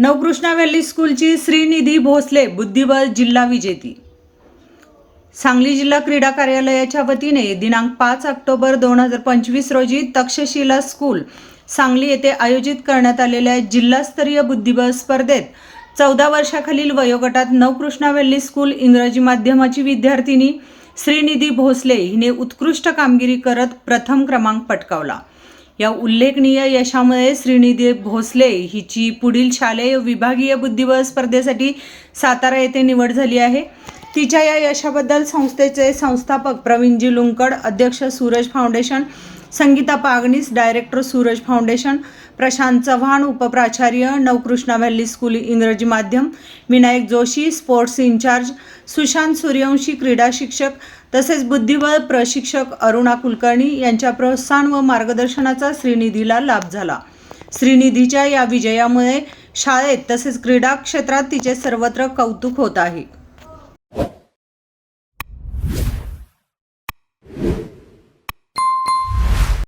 Navkrishna valley स्कूलची श्रीनिधी भोसले बुद्धिबळ जिल्हा विजेती. सांगली जिल्हा क्रीडा कार्यालयाच्या वतीने दिनांक पाच ऑक्टोबर दोन हजार पंचवीस रोजी तक्षशिला स्कूल सांगली येथे आयोजित करण्यात आलेल्या जिल्हास्तरीय बुद्धिबळ स्पर्धेत चौदा वर्षाखालील वयोगटात नवकृष्णा व्हॅली स्कूल इंग्रजी माध्यमाची विद्यार्थिनी श्रीनिधी भोसले हिने उत्कृष्ट कामगिरी करत प्रथम क्रमांक पटकावला. या उल्लेखनीय यशामुळे श्रीनिधी भोसले हिची पुढील शालेय विभागीय बुद्धिबळ स्पर्धेसाठी सातारा येथे निवड झाली आहे. तिच्या या यशाबद्दल संस्थेचे संस्थापक प्रवीणजी लुंकड अध्यक्ष Suraj foundation Sangeeta Pagnis director Suraj foundation Prashant Chavan उपप्राचार्य Navkrishna valley school इंग्रजी माध्यम विनायक जोशी स्पोर्ट्स इन्चार्ज सुशांत सूर्यवंशी क्रीडा शिक्षक तसेच बुद्धिबळ प्रशिक्षक अरुणा कुलकर्णी यांच्या प्रोत्साहन व मार्गदर्शनाचा श्रीनिधीला लाभ झाला. श्रीनिधीच्या या विजयामुळे शाळेत तसेच क्रीडा क्षेत्रात तिचे सर्वत्र कौतुक होत आहे.